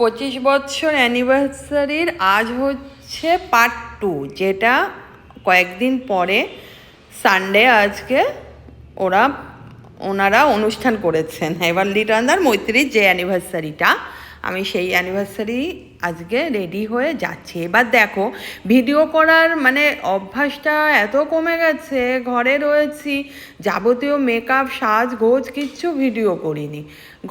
পঁচিশ বছর অ্যানিভার্সারির আজ হচ্ছে পার্ট টু যেটা কয়েকদিন পরে সানডে আজকে ওরা, ওনারা অনুষ্ঠান করেছেন। এবার লিটনদার মৈত্রীর যে অ্যানিভার্সারিটা আমি সেই অ্যানিভার্সারি আজকে রেডি হয়ে যাচ্ছি। এবার দেখো ভিডিও করার মানে অভ্যাসটা এত কমে গেছে, ঘরে রয়েছি, যাবতীয় মেকআপ সাজ, গোজ, কিচ্ছু ভিডিও করিনি।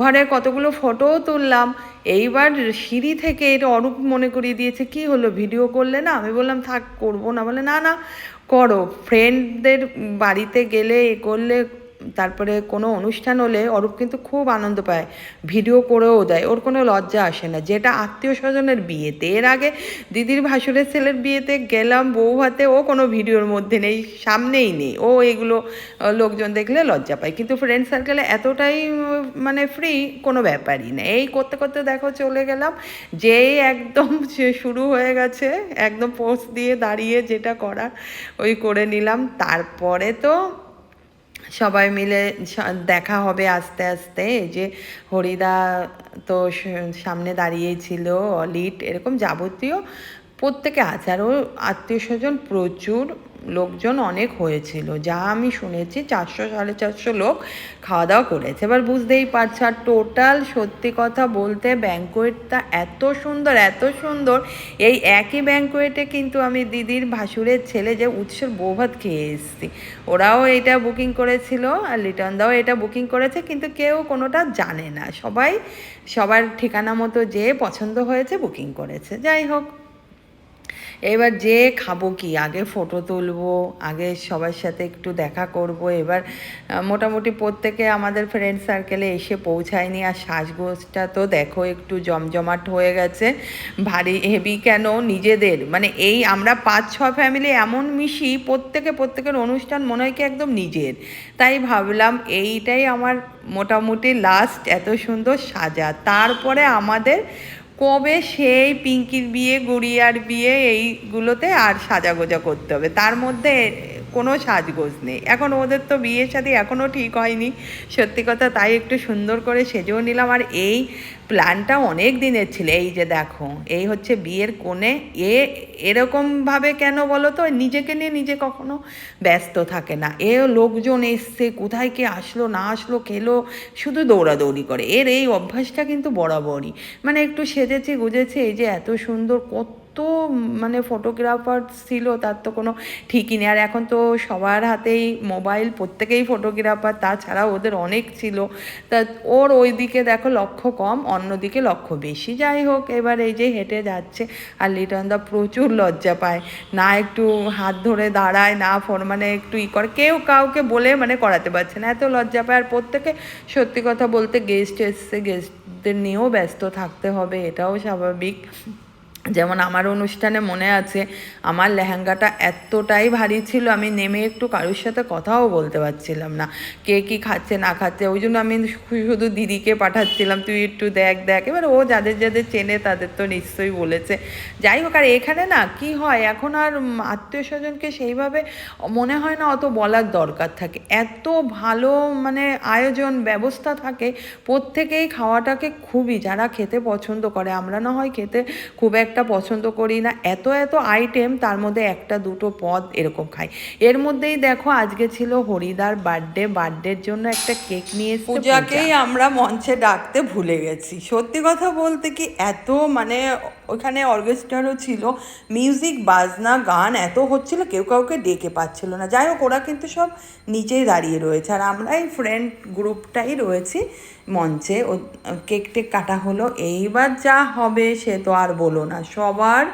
ঘরে কতগুলো ফটোও তুললাম এইবার সিঁড়ি থেকে এটা অরূপ মনে করিয়ে দিয়েছে, কি হলো? ভিডিও করলে না? আমি বললাম, থাক, করব না। বলে, না না, করো। ফ্রেন্ডদের বাড়িতে গেলে এ করলে তারপরে কোনো অনুষ্ঠান হলে অরূপ কিন্তু খুব আনন্দ পায়, ভিডিও করেও দেয়, ওর কোনো লজ্জা আসে না। যেটা আত্মীয় স্বজনের বিয়েতে, এর আগে দিদির ভাসুরের ছেলের বিয়েতে গেলাম বউ হাতে, ও কোনো ভিডিওর মধ্যে নেই, সামনেই নেই, ও এগুলো লোকজন দেখলে লজ্জা পায়। কিন্তু ফ্রেন্ড সার্কেলে এতটাই মানে ফ্রি কোনো ব্যাপারই না এই করতে করতে দেখো চলে গেলাম, যেই একদম শুরু হয়ে গেছে, একদম পোস্ট দিয়ে দাঁড়িয়ে যেটা করার, ওই করে নিলাম। তারপরে তো সবাই মিলে দেখা হবে আস্তে আস্তে। এই যে হরিদা তো সামনে দাঁড়িয়েছিল অলিট, এরকম যাবতীয় প্রত্যেকে আছে। আর ও আত্মীয় স্বজন প্রচুর। লোকজন অনেক হয়েছিল। যা আমি শুনেছি চারশো, সাড়ে চারশো লোক খাওয়া দাওয়া করেছে। এবার বুঝতেই পারছ, আর টোটাল সত্যি কথা বলতে ব্যাঙ্কোয়েটটা এত সুন্দর এত সুন্দর। এই একই ব্যাঙ্কোয়েটে কিন্তু আমি দিদির ভাসুরের ছেলে যে উৎসব বৌভাত খেয়ে এসেছি। ওরাও এটা বুকিং করেছিল আর লিটনদাও এটা বুকিং করেছে, কিন্তু কেউ কোনোটা জানে না। সবাই, সবার ঠিকানা মতো যে পছন্দ হয়েছে বুকিং করেছে। যাই হোক। এবার যে খাব কি? আগে ফটো তুলবো, আগে সবার সাথে একটু দেখা করব। এবার মোটামুটি প্রত্যেকে আমাদের ফ্রেন্ড সার্কেলে এসে পৌঁছায়নি। আর শ্বাসগোজটা তো দেখো একটু জমজমাট হয়ে গেছে। ভারী হেভি কেন? নিজেদের। মানে এই আমরা পাঁচ ছ ফ্যামিলি এমন মিশি, প্রত্যেকে প্রত্যেকের অনুষ্ঠান মনে হয় কি একদম নিজের। তাই ভাবলাম এইটাই আমার মোটামুটি লাস্ট এত সুন্দর সাজা। তারপরে আমাদের কবে সেই পিঙ্কির বিয়ে গড়িয়ার বিয়ে এইগুলোতে আর সাজাগোজা করতে হবে। তার মধ্যে কোনো সাজগোজ নেই। এখন ওদের তো বিয়ের সাথে এখনও ঠিক হয়নি। সত্যি কথা তাই একটু সুন্দর করে সেজেও নিলাম। আর এই প্ল্যানটা অনেক দিনের ছিল। এই যে দেখো, এই হচ্ছে বিয়ের কোণে। এ এরকমভাবে কেন বলো তো? নিজেকে নিয়ে নিজে কখনো ব্যস্ত থাকে না। এ লোকজন এসছে, কোথায় কে আসলো, না আসলো, খেলো, শুধু দৌড়াদৌড়ি করে। এর এই অভ্যাসটা কিন্তু বরাবরই। মানে একটু সেজেছে গুজেছে, এই যে এত সুন্দর, কত মানে ফটোগ্রাফার ছিল, তার তো কোনো ঠিকই নেই। আর এখন তো সবার হাতেই মোবাইল প্রত্যেকেই ফটোগ্রাফার তাছাড়া ওদের অনেক ছিল। তা ওর ওই দিকে দেখো লক্ষ্য কম, অন্যদিকে লক্ষ্য বেশি। যাই হোক, এবার এই যে হেঁটে যাচ্ছে, আর লিটনদা প্রচুর লজ্জা পায়। না একটু হাত ধরে দাঁড়ায়, না ফোন মানে একটু ই করে। কেউ কাউকে বলে মানে করাতে পারছে না। এত লজ্জা পায়। আর প্রত্যেকে সত্যি কথা বলতে গেস্ট এসছে গেস্টদের নিয়েও ব্যস্ত থাকতে হবে, এটাও স্বাভাবিক। যেমন আমার অনুষ্ঠানে মনে আছে, আমার লেহেঙ্গাটা এতটাই ভারী ছিল, আমি নেমে একটু কারোর সাথে কথাও বলতে পারছিলাম না। কে কি খাচ্ছে, না খাচ্ছে, ওই জন্য আমি শুধু দিদিকে পাঠাচ্ছিলাম, তুই একটু দেখ দেখ। এবার ও যাদের যাদের চেনে তাদের তো নিশ্চয়ই বলেছে। যাই হোক, আর এখানে না কি হয়, এখন আর আত্মীয় স্বজনকে সেইভাবে মনে হয় না অত বলার দরকার থাকে। এত ভালো মানে আয়োজন ব্যবস্থা থাকে, প্রত্যেকেই খাওয়াটাকে খুবই, যারা খেতে পছন্দ করে, আমরা না হয় খেতে খুব একটা পছন্দ করি না। এত এত আইটেম তার মধ্যে একটা দুটো পদ এরকম খাই। এর মধ্যেই দেখো আজকে ছিল হরিদার বার্থডে বার্থডের জন্য একটা কেক নিয়ে পূজাকেই আমরা মঞ্চে ডাকতে ভুলে গেছি। সত্যি কথা বলতে কি এত মানে ওখানে অর্কেস্ট্রারও ছিল। মিউজিক, বাজনা, গান এত হচ্ছিল, কেউ কাউকে ডেকে পাচ্ছিল না। যাই হোক, ওরা কিন্তু সব নিচেই দাঁড়িয়ে রয়েছে। আর আমরা এই ফ্রেন্ড গ্রুপটাই রয়েছি মঞ্চে। ও, কেক টেক কাটা হলো। এইবার যা হবে সে তো আর বলো না। সবার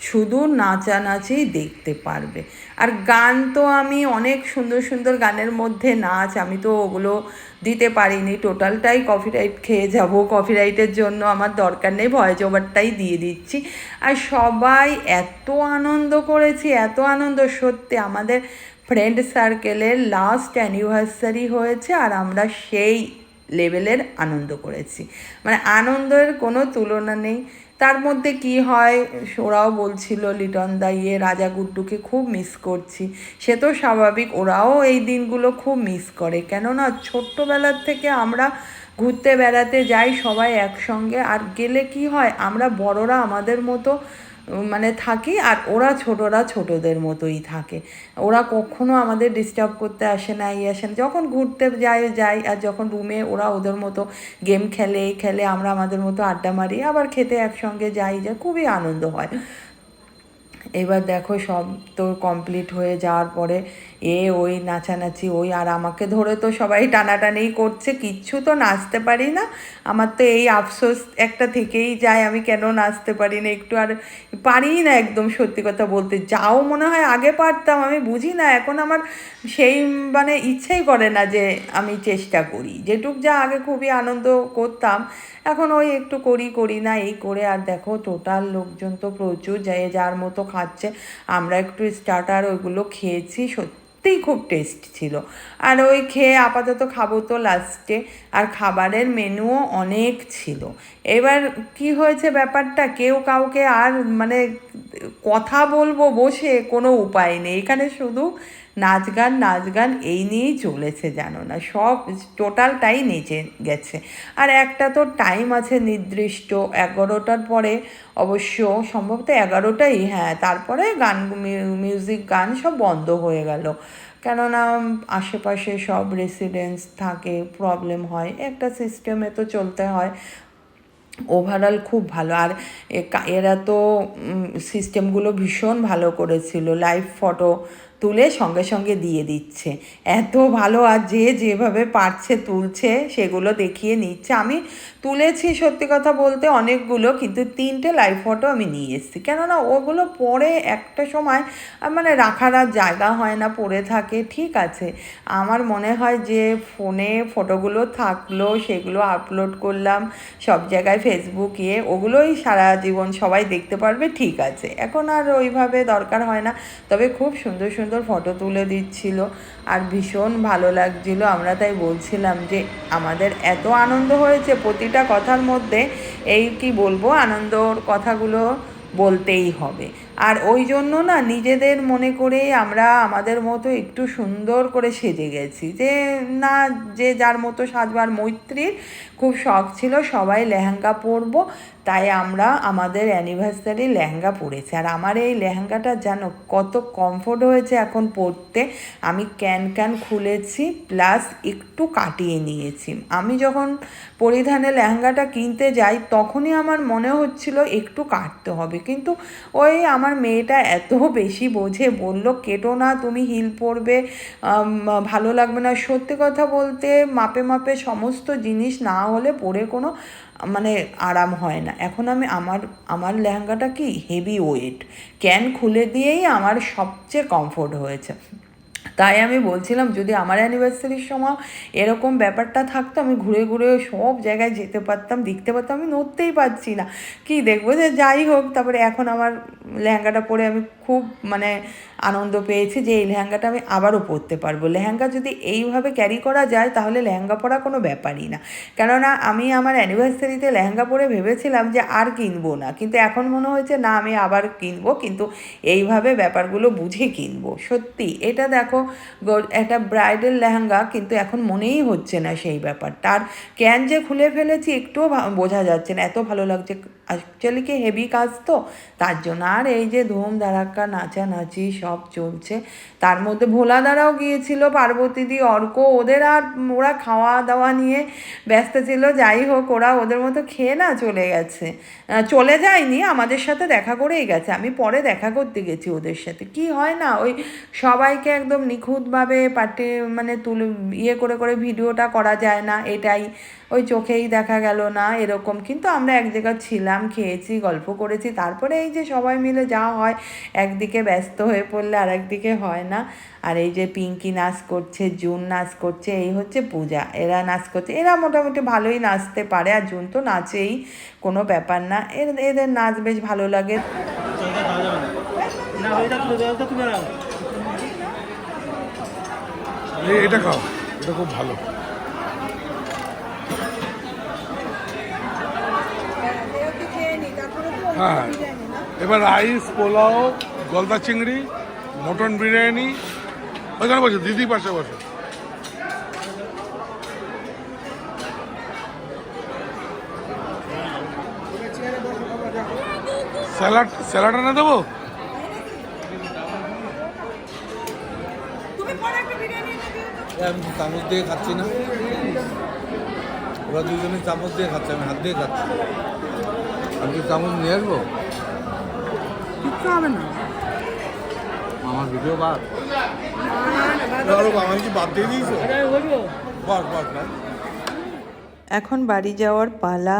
শুধু নাচানাচি দেখতে পারবে। আর গান তো আমি অনেক সুন্দর সুন্দর গানের মধ্যে নাচ, আমি তো ওগুলো দিতে পারিনি। টোটালটাই কপিরাইট খেয়ে যাব। কপিরাইটের জন্য আমার দরকার নেই, ভয়েস ওভারটাই দিয়ে দিচ্ছি। আর সবাই এত আনন্দ করেছি, এত আনন্দ। সত্যি আমাদের ফ্রেন্ড সার্কেলের লাস্ট অ্যানিভার্সারি হয়েছে আর আমরা সেই লেভেলের আনন্দ করেছি। মানে আনন্দের কোনো তুলনা নেই। তার মধ্যে কি হয়? ওরাও বলছিল, লিটন দা ইয়ে রাজা গুড্ডুকে খুব মিস করছি। সে তো স্বাভাবিক, ওরাও এই দিনগুলো খুব মিস করে। কেননা, ছোট্টবেলার থেকে আমরা ঘুরতে বেড়াতে যাই সবাই একসঙ্গে। আর গেলে কি হয়? আমরা বড়রা আমাদের মতো মানে থাকি আর ওরা ছোটরা ছোটদের মতোই থাকে। ওরা কখনো আমাদের ডিস্টার্ব করতে আসে না ই আসে না। যখন ঘুরতে যায় যাই আর যখন রুমে ওরা ওদের মতো গেম খেলে খেলে আমরা আমাদের মতো আড্ডা মারি, আবার খেতে একসঙ্গে যাই, যা খুবই আনন্দ হয়। এবার দেখো সব তো কমপ্লিট হয়ে যাওয়ার পরে এ, ওই নাচানাচি, ওই, আর আমাকে ধরে তো সবাই টানাটানি করছে, কিচ্ছু তো নাচতে পারি না। আমার তো এই আফসোস একটা থেকেই যায়, আমি কেন নাচতে পারি না? একটু আর পারি না একদম সত্যি কথা বলতে। যাও মনে হয় আগে পারতাম, আমি বুঝি না, এখন আমার সেই মানে ইচ্ছেই করে না যে আমি চেষ্টা করি। যেটুক যা আগে খুবই আনন্দ করতাম, এখন ওই একটু করি করি না, এই করে। আর দেখো, টোটাল লোকজন তো প্রচুর, যে যার মতো খাচ্ছে, আমরা একটু স্টার্টার ওইগুলো খেয়েছি সত্যিই খুব টেস্ট ছিল। আর ওই খেয়ে আপাতত খাব তো লাস্টে আর খাবারের মেনুও অনেক ছিল। এবার কি হয়েছে ব্যাপারটা? কেউ কাউকে আর মানে কথা বলব বসে কোনো উপায় নেই। এখানে শুধু নাচ গান নাচ গান এই নিয়েই চলেছে জানো না, সব টোটালটাই নেচে গেছে। আর একটা তো টাইম আছে নির্দিষ্ট, এগারোটার পরে অবশ্য সম্ভবত এগারোটাই হ্যাঁ তারপরে গান মিউ- মিউজিক গান সব বন্ধ হয়ে গেল। কেননা আশেপাশে সব রেসিডেন্স থাকে প্রবলেম হয়, একটা সিস্টেমে তো চলতে হয়। ওভারঅল খুব ভালো, আর এরা তো সিস্টেমগুলো ভীষণ ভালো করেছিল লাইভ ফটো তুলে সঙ্গে সঙ্গে দিয়ে দিচ্ছে। এত ভালো আর যে যেভাবে পারছে তুলছে, সেগুলো দেখিয়ে নিচ্ছে। আমি তুলেছি সত্যি কথা বলতে অনেকগুলো, কিন্তু তিনটে লাইভ ফটো আমি নিয়ে এসেছি। কেননা ওগুলো পরে একটা সময় মানে রাখার আর জায়গা হয় না, পড়ে থাকে, ঠিক আছে। আমার মনে হয় যে ফোনে ফটোগুলো থাকল, সেগুলো আপলোড করলাম, সব জায়গায় ফেসবুকে ওগুলোই সারা জীবন সবাই দেখতে পারবে, ঠিক আছে। এখন আর ওইভাবে দরকার হয় না। তবে খুব সুন্দর সুন্দর ফটো তুলে দিচ্ছিল আর ভীষণ ভালো লাগছিল। আমরা তাই বলছিলাম যে, আমাদের এত আনন্দ হয়েছে প্রতিটা কথার মধ্যে, এই কি বলব? আনন্দর কথাগুলো বলতেই হবে। আর ওই জন্য না, নিজেদের মনে করেই আমরা আমাদের মতো একটু সুন্দর করে সেজে গেছি। যে, না, যে যার মতো সাজবার মৈত্রীর খুব শখ ছিল, সবাই লেহেঙ্গা পরবো, তাই আমরা আমাদের অ্যানিভার্সারি লেহেঙ্গা পরেছি। আর আমার এই লেহেঙ্গাটা জানো কত কমফোর্ট হয়েছে এখন পরতে। আমি ক্যান ক্যান খুলেছি প্লাস একটু কাটিয়ে নিয়েছি। আমি যখন পরিধানে লেহেঙ্গাটা কিনতে যাই, তখনই আমার মনে হচ্ছিল একটু কাটতে হবে। কিন্তু ওই আমার মেয়েটা এত বেশি বোঝে, বলল, কেটো না, তুমি হিল পরবে ভালো লাগবে না। সত্যি কথা বলতে, মাপে মাপে সমস্ত জিনিস না হলে পরে কোনো মানে আরাম হয় না। এখন আমি আমার আমার লেহেঙ্গাটা কি হেভি ওয়েট ক্যান খুলে দিয়েই আমার সবচেয়ে কমফোর্ট হয়েছে। তাই আমি বলছিলাম, যদি আমার অ্যানিভার্সারির সময় এরকম ব্যাপারটা থাকতো, আমি ঘুরে ঘুরে সব জায়গায় যেতে পারতাম, দেখতে পারতাম, আমি নড়তেই পারছি না। কি দেখব যে যাই হোক, তারপরে এখন আমার লেহেঙ্গাটা পরে আমি খুব মানে আনন্দ পেয়েছি যে এই লেহেঙ্গাটা আমি আবারও পরতে পারব। লেহেঙ্গা যদি এইভাবে ক্যারি করা যায়, তাহলে লেহেঙ্গা পরা কোনো ব্যাপারই না। কেননা, আমি আমার অ্যানিভার্সারিতে লেহেঙ্গা পরে ভেবেছিলাম যে আর কিনবো না। কিন্তু এখন মনে হয়েছে, না, আমি আবার কিনবো। কিন্তু এইভাবে ব্যাপারগুলো বুঝে কিনবো। সত্যি, এটা দেখো একটা ব্রাইডাল লেহেঙ্গা, কিন্তু এখন মনেই হচ্ছে না সেই ব্যাপারটা আর ক্যান যে খুলে ফেলেছি, একটুও বোঝা যাচ্ছে না। এত ভালো লাগছে। অ্যাকচুয়ালি কি হেভি কাজ তো? তার জন্য আর এই যে ধুম ধারাক্কা নাচানাচি সব চলছে। তার মধ্যে ভোলা দ্বারাও গিয়েছিল পার্বতীদি অর্ক, ওদের আর ওরা খাওয়া দাওয়া নিয়ে ব্যস্ত ছিল। যাই হোক, ওরা ওদের মতো খেয়ে না চলে গেছে। চলে যায়নি, আমাদের সাথে দেখা করেই গেছে। আমি পরে দেখা করতে গেছি ওদের সাথে। কি হয় না, ওই সবাইকে একদম নিখুঁতভাবে পাটে মানে তুলে ইয়ে করে করে ভিডিওটা করা যায় না, এটাই। ওই চোখেই দেখা গেল না এরকম। কিন্তু আমরা এক জায়গায় ছিলাম খেয়েছি গল্প করেছি তারপরে এই যে সবাই মিলে যা হয় একদিকে ব্যস্ত হয়ে পড়লে আর একদিকে হয় না। আর এই যে পিঙ্কি নাচ করছে জুন নাচ করছে এই হচ্ছে পূজা এরা নাচ করছে এরা মোটামুটি ভালোই নাচতে পারে আর জুন তো নাচেই কোনো ব্যাপার না। এর- এদের নাচ বেশ ভালো লাগে। এটা খাও এটা খুব ভালো। হ্যাঁ। এবার রাইস পোলাও গলদা চিংড়ি মটন বিরিয়ানি। ওইখানে বসে দিদি পাশে বসে। স্যালাড স্যালাড এনে দেবো? আমি চামচ দিয়ে খাচ্ছি না। ওরা দুজনে চামচ দিয়ে খাচ্ছে আমি হাত দিয়ে খাচ্ছি। আমি চামচ নিয়ে আসব? কিচ্ছু হবে না। আমার ভিডিও বাদ। আমার কি বাদ দিয়ে দিয়েছ? বাস বাস বাস। এখন বাড়ি যাওয়ার পালা।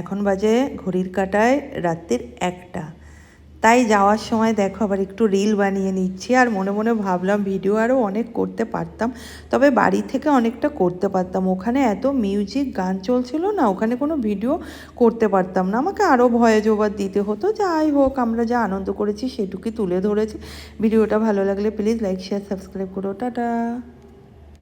এখন বাজে ঘড়ির কাটায় রাত্রির একটা। তাই যাওয়ার সময় দেখো আবার একটু রিল বানিয়ে নিচ্ছি। আর মনে মনে ভাবলাম ভিডিও আরও অনেক করতে পারতাম। তবে বাড়ি থেকে অনেকটা করতে পারতাম। ওখানে এত মিউজিক গান চলছিল না, ওখানে কোনো ভিডিও করতে পারতাম না। আমাকে আরও ভয়ে জোবাদ দিতে হতো। যাই হোক, আমরা যা আনন্দ করেছি সেটুকুই তুলে ধরেছি। ভিডিওটা ভালো লাগলে প্লিজ লাইক শেয়ার সাবস্ক্রাইব করো। টাটা।